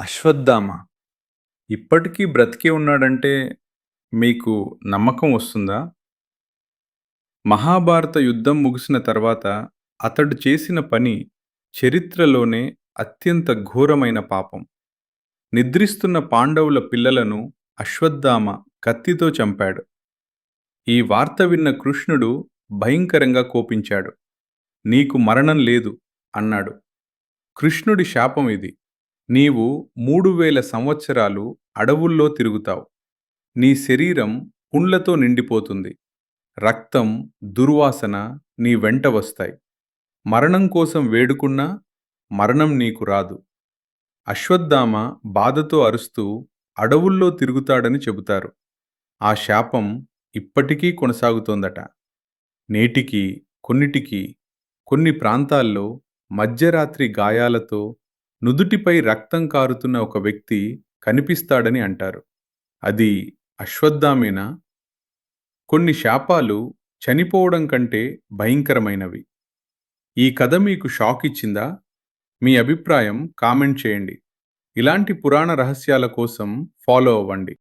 అశ్వత్థామ ఇప్పటికీ బ్రతికే ఉన్నాడంటే మీకు నమ్మకం వస్తుందా? మహాభారత యుద్ధం ముగిసిన తర్వాత అతడు చేసిన పని చరిత్రలోనే అత్యంత ఘోరమైన పాపం. నిద్రిస్తున్న పాండవుల పిల్లలను అశ్వత్థామ కత్తితో చంపాడు. ఈ వార్త విన్న కృష్ణుడు భయంకరంగా కోపించాడు. నీకు మరణం లేదు అన్నాడు. కృష్ణుడి శాపం ఇది. నీవు మూడు వేల సంవత్సరాలు అడవుల్లో తిరుగుతావు. నీ శరీరం పుండ్లతో నిండిపోతుంది. రక్తం దుర్వాసన నీ వెంట వస్తాయి. మరణం కోసం వేడుకున్నా మరణం నీకు రాదు. అశ్వత్థామ బాధతో అరుస్తూ అడవుల్లో తిరుగుతాడని చెబుతారు. ఆ శాపం ఇప్పటికీ కొనసాగుతోందట. నేటికి కొన్నిటికి కొన్ని ప్రాంతాల్లో మధ్యరాత్రి గాయాలతో నుదుటిపై రక్తం కారుతున్న ఒక వ్యక్తి కనిపిస్తాడని అంటారు. అది అశ్వత్థామేనా? కొన్ని శాపాలు చనిపోవడం కంటే భయంకరమైనవి. ఈ కథ మీకు షాక్ ఇచ్చిందా? మీ అభిప్రాయం కామెంట్ చేయండి. ఇలాంటి పురాణ రహస్యాల కోసం ఫాలో అవ్వండి.